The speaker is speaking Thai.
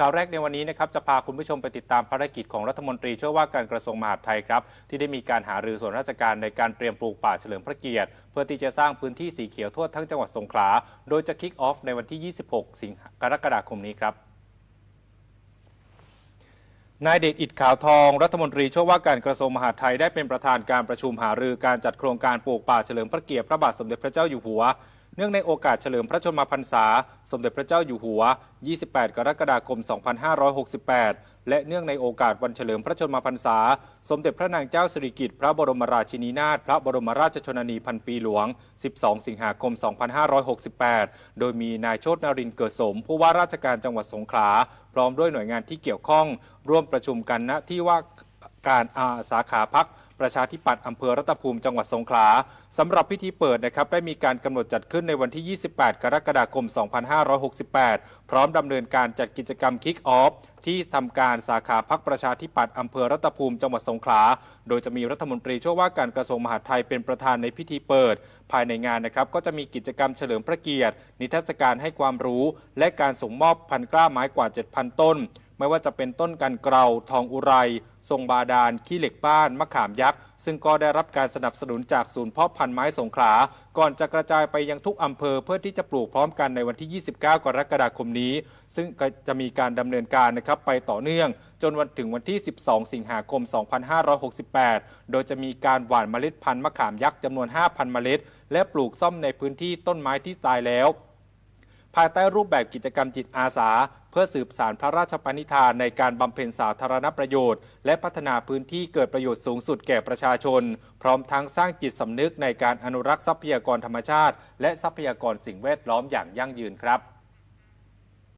ข่าวแรกในวันนี้นะครับจะพาคุณผู้ชมไปติดตามภารกิจของรัฐมนตรีช่วยว่าการกระทรวงมหาดไทยครับ ที่ได้มีการหารือส่วนราชการในการเตรียมปลูกป่าเฉลิมพระเกียรติ เพื่อที่จะสร้างพื้นที่สีเขียวทั่วทั้งจังหวัดสงขลา โดยจะคิกออฟในวันที่ 26 สิงหกรกฎาคมนี้ครับนายเดชอิดขาวทอง รัฐมนตรีช่วยว่าการกระทรวงมหาดไทยได้เป็นประธานการประชุมหารือการจัดโครงการปลูกป่าเฉลิมพระเกียรติพระบาทสมเด็จพระเจ้าอยู่หัว เนื่องในโอกาสเฉลิมพระชนมพรรษา สมเด็จพระเจ้าอยู่หัว 28 กรกฎาคม 2568 และเนื่องในโอกาสวันเฉลิมพระชนมพรรษา สมเด็จพระนางเจ้าสิริกิติ์พระบรมราชินีนาถพระบรมราชชนนีพันปีหลวง 12 สิงหาคม 2568 โดยมีนายโชตนรินเกิดสม ผู้ว่าราชการจังหวัดสงขลา พร้อมด้วยหน่วยงานที่เกี่ยวข้อง ร่วมประชุมกันณที่ว่าการอาสาขาพัก ประชาธิปัตย์อำเภอรัตภูมิจังหวัดสงขลาสำหรับพิธีเปิดนะครับได้มีการกำหนดจัดขึ้นในวันที่ 28 กรกฎาคม 2568 พร้อมดำเนินการจัดกิจกรรมคิกออฟที่ทำการสาขาพักประชาธิปัตย์อำเภอรัตภูมิจังหวัดสงขลา โดยจะมีรัฐมนตรีช่วยว่าการกระทรวงมหาดไทยเป็นประธานในพิธีเปิด ภายในงานนะครับก็จะมีกิจกรรมเฉลิมพระเกียรติ นิทรรศการให้ความรู้ และการส่งมอบพันกล้าไม้กว่า 7,000 ต้น ไม่ว่าจะเป็นต้นกันเกลาทองอุไร ทรงบาดาล ขี้เหล็กบ้าน มะขามยักษ์ ซึ่งก็ได้รับการสนับสนุนจากศูนย์เพาะพันธุ์ไม้สงขลา ก่อนจะกระจายไปยังทุกอำเภอเพื่อที่จะปลูกพร้อมกันในวันที่ 29 กรกฎาคมนี้ ซึ่งจะมีการดำเนินการนะครับไปต่อเนื่อง จนวันถึงวันที่ 12 สิงหาคม 2568 โดยจะมีการหว่านเมล็ดพันธุ์มะขามยักษ์จำนวน 5,000 เมล็ด และปลูกซ่อมในพื้นที่ต้นไม้ที่ตายแล้ว ภายใต้รูปแบบกิจกรรมจิตอาสา เพื่อสืบสารพระราชปณิธานในการบำเพ็ญสาธารณประโยชน์ และพัฒนาพื้นที่เกิดประโยชน์สูงสุดแก่ประชาชน พร้อมทั้งสร้างจิตสำนึกในการอนุรักษ์ทรัพยากรธรรมชาติ และทรัพยากรสิ่งแวดล้อมอย่างยั่งยืนครับ